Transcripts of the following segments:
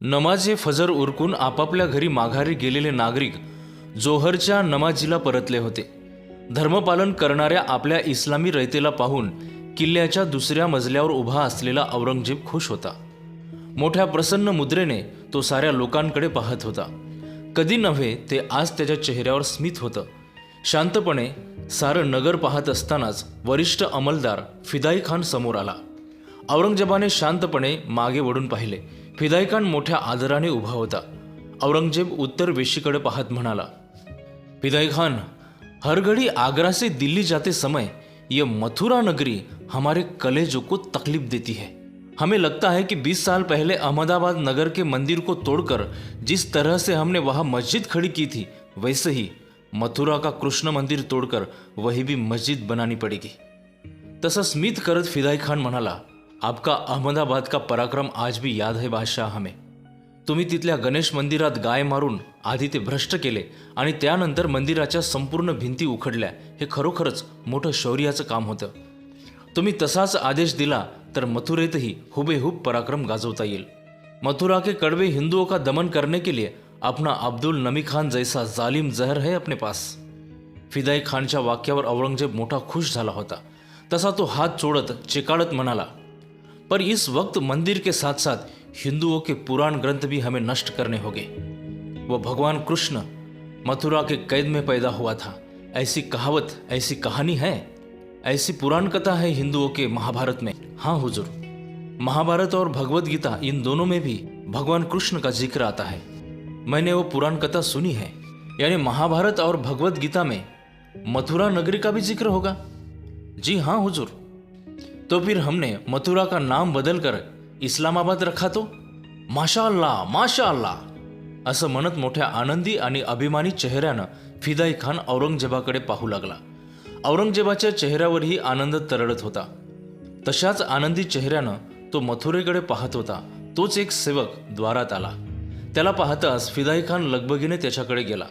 नमाजे फजर उरकून आपापल्या घरी माघारी गेलेले नागरिक जोहरच्या नमाजीला परतले होते. धर्मपालन करणाऱ्या आपल्या इस्लामी रयतेला पाहून किल्ल्याच्या दुसऱ्या मजल्यावर उभा असलेला औरंगजेब खुश होता. मोठ्या प्रसन्न मुद्रेने तो साऱ्या लोकांकडे पाहत होता. कधी नव्हे ते आज त्याच्या चेहऱ्यावर स्मित होतं. शांतपणे सारं नगर पाहत असतानाच वरिष्ठ अंमलदार फिदाई खान समोर आला. औरंगजेबाने शांतपणे मागे वळून पाहिले. फिदाई खान मोठ्या आदराने उभा होता. औरंगज़ेब उत्तर वेशीकडे पाहत म्हणाला फिदाई खान हर घड़ी आगरा से दिल्ली जाते समय ये मथुरा नगरी हमारे कलेजों को तकलीफ़ देती है. हमें लगता है कि 20 साल पहले अहमदाबाद नगर के मंदिर को तोड़कर जिस तरह से हमने वहाँ मस्जिद खड़ी की थी, वैसे ही मथुरा का कृष्ण मंदिर तोड़कर वही भी मस्जिद बनानी पड़ेगी. तसा स्मित करत फिदाई खान म्हणाला आपका अहमदाबाद का पराक्रम आज भी याद है बादशाह हमें। तुम्ही तिथल्या गणेश मंदिरात गाय मारून आधी ते भ्रष्ट केले आणि त्यानंतर मंदिराच्या संपूर्ण भिंती उखडल्या हे खरोखरच मोठं शौर्याचं काम होतं. तुम्ही तसाच आदेश दिला तर मथुरेतही हुबेहूब पराक्रम गाजवता येईल. मथुरा के कड़वे हिंदुओं का दमन करने के लिए अपना अब्दुल नमी खान जैसा जालिम जहर है अपने पास। फिदाई खानच्या वाक्यावर औरंगजेब मोठा खुश झाला होता. तसा तो हात चोडत चिकाळत म्हणाला पर इस वक्त मंदिर के साथ साथ हिंदुओं के पुराण ग्रंथ भी हमें नष्ट करने होंगे। वो भगवान कृष्ण मथुरा के कैद में पैदा हुआ था। ऐसी कहावत, ऐसी कहानी है। ऐसी पुराण कथा है हिंदुओं के महाभारत में। हाँ हुजूर। महाभारत और भगवत गीता इन दोनों में भी भगवान कृष्ण का ज़िक्र आता है। मैंने वो पुराण कथा सुनी है। यानी महाभारत और भगवत गीता में मथुरा नगरी का भी ज़िक्र होगा। जी हाँ हुजूर। तो फिर हमने मथुरा का नाम बदलकर इस्लामाबाद रखा तो? माशा अल्लाह माशा अल्लाह असं म्हणत मोठ्या आनंदी आणि अभिमानी चेहऱ्यानं फिदाई खान औरंगजेबाकडे पाहू लागला. औरंगजेबाच्या चेहऱ्यावरही आनंद तरळत होता. तशाच आनंदी चेहऱ्यानं तो मथुरेकडे पाहत होता. तोच एक सेवक द्वारात आला. त्याला पाहताच फिदाई खान लगबगीने त्याच्याकडे गेला.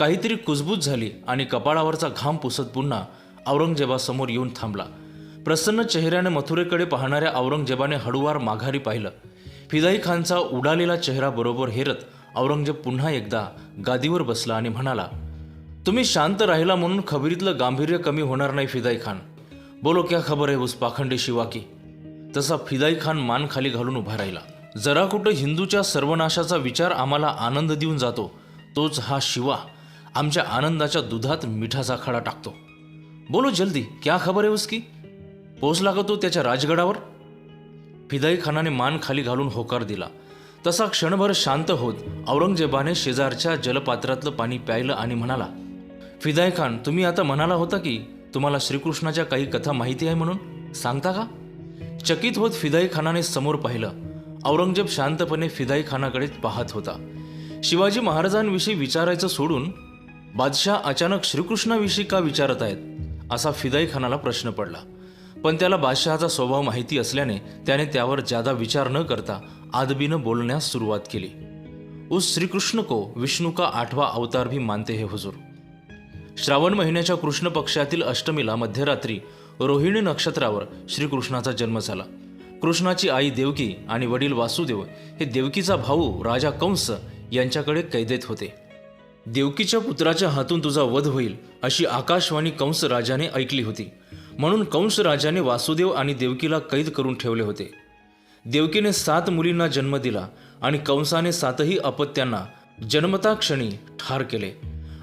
काहीतरी कुजबूज झाली आणि कपाळावरचा घाम पुसत पुन्हा औरंगजेबासमोर येऊन थांबला. प्रसन्न चेहऱ्याने मथुरेकडे पाहणाऱ्या औरंगजेबाने हळुवार माघारी पाहिलं. फिदाई खानचा उडालेला चेहरा बरोबर हेरत औरंगजेब पुन्हा एकदा गादीवर बसला आणि म्हणाला तुम्ही शांत राहिला म्हणून खबरीतलं गांभीर्य कमी होणार नाही फिदाई खान. बोलो क्या खबर आहे उस पाखंडी शिवा की? तसा फिदाई खान मान खाली घालून उभा राहिला. जरा कुठं हिंदूच्या सर्वनाशाचा विचार आम्हाला आनंद देऊन जातो तोच हा शिवा. आमच्या आनंदाच्या दुधात मिठाचा खडा टाकतो. बोलो जल्दी क्या खबर आहे उसकी? पोचला का तो त्याच्या राजगडावर? फिदाई खानाने मान खाली घालून होकार दिला. तसा क्षणभर शांत होत औरंगजेबाने शेजारच्या जलपात्रातलं पाणी प्यायलं आणि म्हणाला फिदाई खान तुम्ही आता म्हणाला होता की तुम्हाला श्रीकृष्णाच्या काही कथा माहिती आहे म्हणून? सांगता का? चकित होत फिदाई खानाने समोर पाहिलं. औरंगजेब शांतपणे फिदाई खानाकडे पाहत होता. शिवाजी महाराजांविषयी विचारायचं सोडून बादशाह अचानक श्रीकृष्णाविषयी का विचारत आहेत? असा फिदाई खानाला प्रश्न पडला. पण त्याला बादशहाचा स्वभाव माहिती असल्याने त्याने त्यावर जादा विचार न करता आदबीनं बोलण्यास सुरुवात केली. उस श्रीकृष्ण को विष्णू का आठवा अवतार भी मानते हे हुजूर. श्रावण महिन्याच्या कृष्ण पक्षातील अष्टमीला मध्यरात्री रोहिणी नक्षत्रावर श्रीकृष्णाचा जन्म झाला. कृष्णाची आई देवकी आणि वडील वासुदेव हे देवकीचा भाऊ राजा कंस यांच्याकडे कैदेत होते. देवकीच्या पुत्राच्या हातून तुझा वध होईल अशी आकाशवाणी कंस राजाने ऐकली होती. म्हणून कंस राजाने वासुदेव आणि देवकीला कैद करून ठेवले होते. देवकीने सात मुलींना जन्म दिला आणि कंसाने सातही अपत्यांना जन्मता क्षणी ठार केले.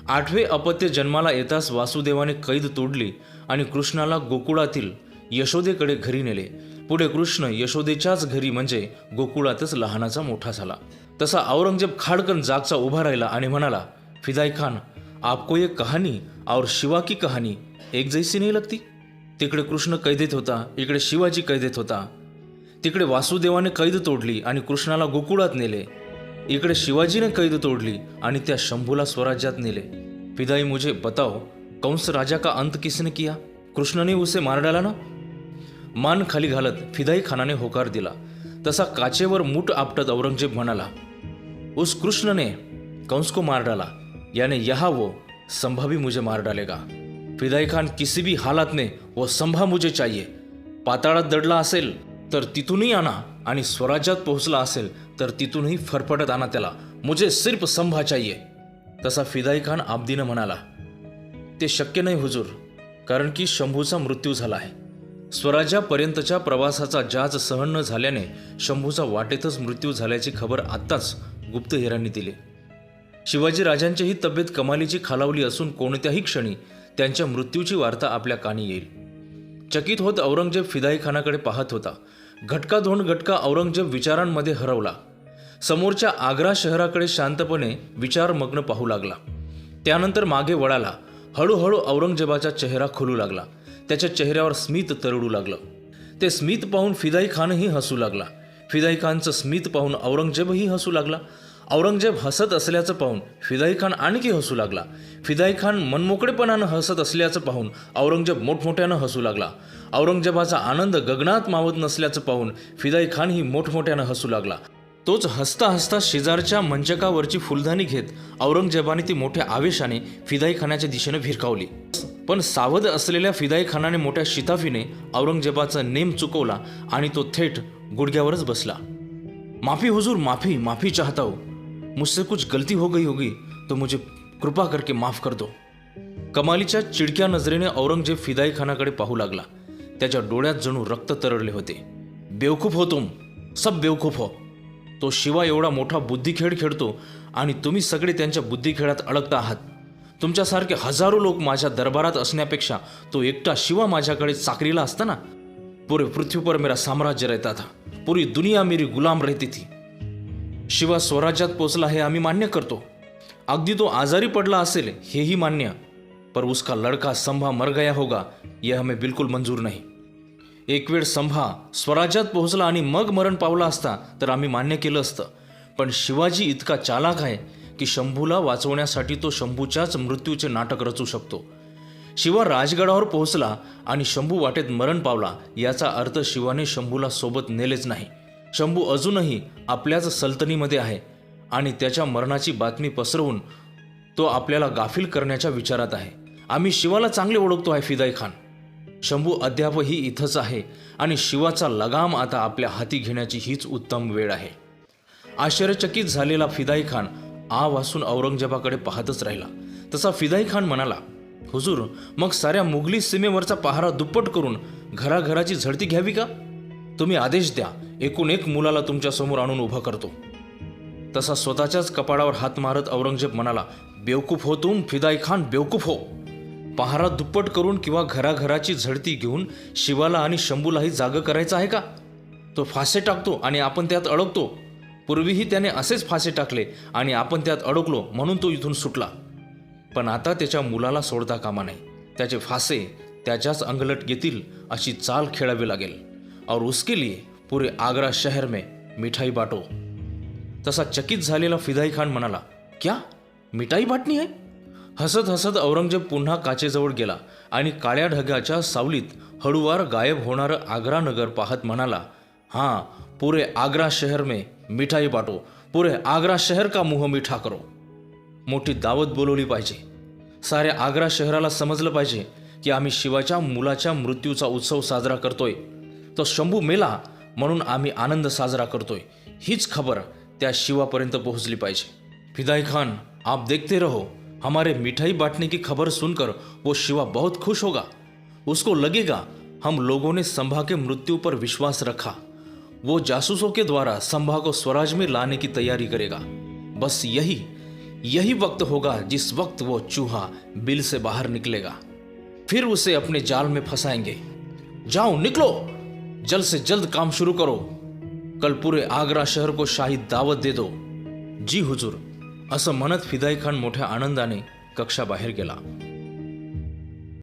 आठवे अपत्य जन्माला येताच वासुदेवाने कैद तोडली आणि कृष्णाला गोकुळातील यशोदेकडे घरी नेले. पुढे कृष्ण यशोदेच्याच घरी म्हणजे गोकुळातच लहानाचा मोठा झाला. तसा औरंगजेब खाडकन जागचा उभा राहिला आणि म्हणाला फिदाई खान आपको ये कहानी और शिवा की कहानी एक जैसी नाही लगती? तिकडे कृष्ण कैदेत होता इकडे शिवाजी कैदेत होता. तिकडे वासुदेवाने कैद तोडली आणि कृष्णाला गोकुळात नेले. इकडे शिवाजीने कैद तोडली आणि त्या शंभूला स्वराज्यात नेले. फिदाई मुझे बताओ कंस राजा का अंत किसने किया? कृष्णने उसे मार डाला ना? मान खाली घालत फिदाई खानाने होकार दिला. तसा काचेवर मूठ आपटत औरंगजेब म्हणाला उस कृष्ण ने कंस को मार डाला याने यहा वो संभावी मुझे मार डालेगा. फिदाई खान किसी भी हालात ने वो संभा मुझे चाहिए। पाताळात दडला असेल तर तिथूनही आणा आणि स्वराज्यात पोहोचला असेल तर तिथूनही फरफटत आणा त्याला। मुझे सिर्फ संभा चाहिए। तसा फिदाई खान आबदीनं म्हणाला ते शक्य नाही हुजूर कारण की शंभूचा मृत्यू झाला आहे. स्वराज्यापर्यंतच्या प्रवासाचा जाज सहन न झाल्याने शंभूचा वाटेतच मृत्यू झाल्याची खबर आत्ताच गुप्तहेरांनी दिली. शिवाजी राजांचीही तब्येत कमालीची खालावली असून कोणत्याही क्षणी त्यांच्या मृत्यूची वार्ता आपल्या कानी येईल. चकित होत औरंगजेब फिदाईखानाकडे पाहत होता. घटका धोंड घटका औरंगजेब विचारांमध्ये हरवला. समोरच्या आग्रा शहराकडे शांतपणे विचारमग्न पाहू लागला. त्यानंतर मागे वळाला. हळूहळू औरंगजेबाचा चेहरा खुलू लागला. त्याच्या चेहऱ्यावर स्मित तरडू लागलं. ते स्मित पाहून फिदाई खानही हसू लागला. फिदाई खानचं स्मित पाहून औरंगजेबही हसू लागला. औरंगजेब हसत असल्याचं पाहून फिदाई खान आणखी हसू लागला. फिदाई खान मनमोकळेपणानं हसत असल्याचं पाहून औरंगजेब मोठमोठ्यानं हसू लागला. औरंगजेबाचा आनंद गगनात मावत नसल्याचं पाहून फिदाई खान ही मोठमोठ्यानं हसू लागला. तोच हसता हसता शेजारच्या मंचकावरची फुलदाणी घेत औरंगजेबाने ती मोठ्या आवेशाने फिदाई खानाच्या दिशेनं भिरकावली. पण सावध असलेल्या फिदाई खानाने मोठ्या शिताफीने औरंगजेबाचा नेम चुकवला आणि तो थेट गुडघ्यावरच बसला. माफी हुजूर माफी माफी चाहता मुझसे कुछ गलती हो गई होगी तो मुझे कृपा करके माफ कर दो। कमालीच्या चिडक्या नजरेने औरंगजेब फिदाई खानाकडे पाहू लागला. त्याच्या डोळ्यात जणू रक्त तरळले होते. बेवकूफ हो तुम सब बेवकूफ हो. तो शिवा एवढा मोठा बुद्धिखेळ खेळतो आणि तुम्ही सगळे त्यांच्या बुद्धिखेळात अडकता आहात. तुमच्यासारखे हजारो लोक माझ्या दरबारात असण्यापेक्षा तो एकटा शिवा माझ्याकडे चाकरीला असता ना पूरे पृथ्वी पर मेरा साम्राज्य रहता था. पूरी दुनिया मेरी गुलाम रहती थी. शिवा स्वराज्यात पोचला हे आम्ही मान्य करतो. अगदी तो आजारी पडला असेल हेही मान्य. पर उसका लड़का संभा मर गया होगा यह हमें बिलकुल मंजूर नाही. एक वेळ संभा स्वराज्यात पोहोचला आणि मग मरण पावला असता तर आम्ही मान्य केलं असतं. पण शिवाजी इतका चालाक आहे की शंभूला वाचवण्यासाठी तो शंभूच्याच मृत्यूचे नाटक रचू शकतो. शिवा राजगडावर पोहोचला आणि शंभू वाटेत मरण पावला याचा अर्थ शिवाने शंभूला सोबत नेलेच नाही. शंभू अजूनही आपल्याच सल्तनीमध्ये आहे आणि त्याच्या मरणाची बातमी पसरवून तो आपल्याला गाफील करण्याच्या विचारात आहे. आम्ही शिवाला चांगले ओळखतो आहे फिदाई खान. शंभू अद्यापही इथंच आहे आणि शिवाचा लगाम आता आपल्या हाती घेण्याची हीच उत्तम वेळ आहे. आश्चर्यचकित झालेला फिदाई खान आ वासून औरंगजेबाकडे पाहतच राहिला. तसा फिदाई खान म्हणाला हुजूर मग साऱ्या मुघली सीमेवरचा पहारा दुप्पट करून घराघराची झडती घ्यावी का? तुम्ही आदेश द्या. एकूण एक मुलाला तुमच्यासमोर आणून उभा करतो. तसा स्वतःच्याच कपाळावर हात मारत औरंगजेब म्हणाला बेवकूफ हो तुम फिदाई खान बेवकूफ हो. पहारा दुप्पट करून किंवा घराघराची झडती घेऊन शिवाला आणि शंभूलाही जाग करायचं आहे का? तो फासे टाकतो आणि आपण त्यात अडकतो. पूर्वीही त्याने असेच फासे टाकले आणि आपण त्यात अडकलो म्हणून तो इथून सुटला. पण आता त्याच्या मुलाला सोडता कामा नाही त्याचे फासे त्याच्याच अंगलट घेतील अशी चाल खेळावी लागेल. और उसके लिए पुरे आग्रा शहर में मिठाई बाटो। तसा चकित झालेला फिदाई खान म्हणाला क्या? मिठाई बाटणी आहे हसत हसत औरंगजेब पुन्हा काचेजवळ गेला आणि काळ्या ढगाच्या सावलीत हळूवार गायब होणारं आग्रा नगर पाहत म्हणाला हां पुरे आग्रा शहर में मिठाई बाटो पुरे आग्रा शहर का मुह मिठा करो. मोठी दावत बोलवली पाहिजे. साऱ्या आग्रा शहराला समजलं पाहिजे की आम्ही शिवाच्या मुलाच्या मृत्यूचा उत्सव साजरा करतोय. तो शंभू मेला म्हणून आम्ही आनंद साजरा करतोय. हीच खबर त्या शिवापर्यंत पोहोचली पाहिजे. फिदाई खान, आप देखते रहो. हमारे मिठाई बांटने की खबर सुनकर वो शिवा बहुत खुश होगा. उसको लगेगा, हम लोगों ने संभा के मृत्यु पर विश्वास रखा. वो जासूसों के द्वारा संभा को स्वराज में लाने की तैयारी करेगा. बस यही यही वक्त होगा जिस वक्त वो चूहा बिल से बाहर निकलेगा. फिर उसे अपने जाल में फंसाएँगे. जाओ, निकलो! जल्द से जल्द काम शुरू करो। कल पुरे आग्रा शहर को शाही दावत दे दो। जी हुजूर असं म्हणत फिदाई खान मोठ्या आनंदाने कक्षाबाहेर गेला।